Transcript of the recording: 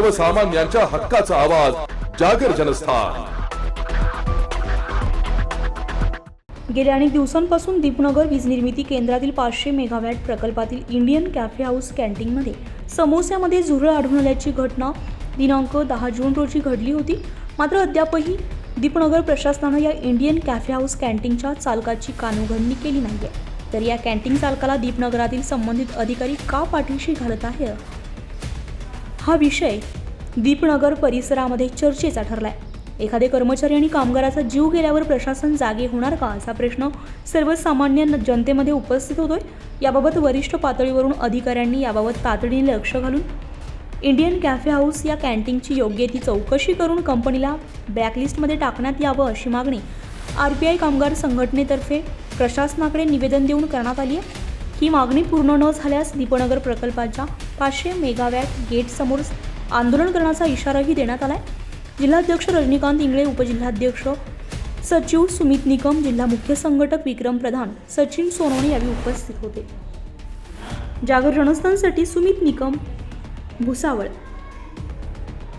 सर्वसामान्यांच्या हक्काचा आवाज जागर जनस्थान. गेल्या अनेक दिवसांपासून दीपनगर वीज निर्मिती केंद्रातील पाचशे मेगावॅट प्रकल्पातील इंडियन कॅफे हाऊस कॅन्टीनमध्ये समोस्यामध्ये झुरळ आढळून आल्याची घटना दिनांक दहा जून रोजी घडली होती. मात्र अद्यापही दीपनगर प्रशासनानं या इंडियन कॅफे हाऊस कॅन्टीनच्या चालकाची कानउघडणी केली नाही आहे तर या कॅन्टीन चालकाला दीपनगरातील संबंधित अधिकारी का पाठीशी घालत आहे हा विषय दीपनगर परिसरामध्ये चर्चेचा ठरलाय. एखादे कर्मचारी आणि कामगाराचा जीव गेल्यावर प्रशासन जागे होणार का असा प्रश्न सर्वसामान्य जनतेमध्ये उपस्थित होतोय. याबाबत वरिष्ठ पातळीवरून अधिकाऱ्यांनी याबाबत तातडीने लक्ष घालून इंडियन कॅफे हाऊस या कॅन्टीनची योग्य ती चौकशी करून कंपनीला ब्लॅकलिस्टमध्ये टाकण्यात यावं अशी मागणी आर पी आय कामगार संघटनेतर्फे प्रशासनाकडे निवेदन देऊन करण्यात आली आहे. ही मागणी पूर्ण न झाल्यास दीपनगर प्रकल्पाच्या पाचशे मेगावॅट गेटसमोर आंदोलन करण्याचा इशाराही देण्यात आला आहे जिल्हाध्यक्ष रजनीकांत इंगळे उपजिल्हाध्यक्ष सचिव सुमित निकम जिल्हा मुख्य संघटक विक्रम प्रधान सचिन सोनवणे यावेळी उपस्थित होते. जागर रणस्थानसाठी सुमित निकम भुसावळ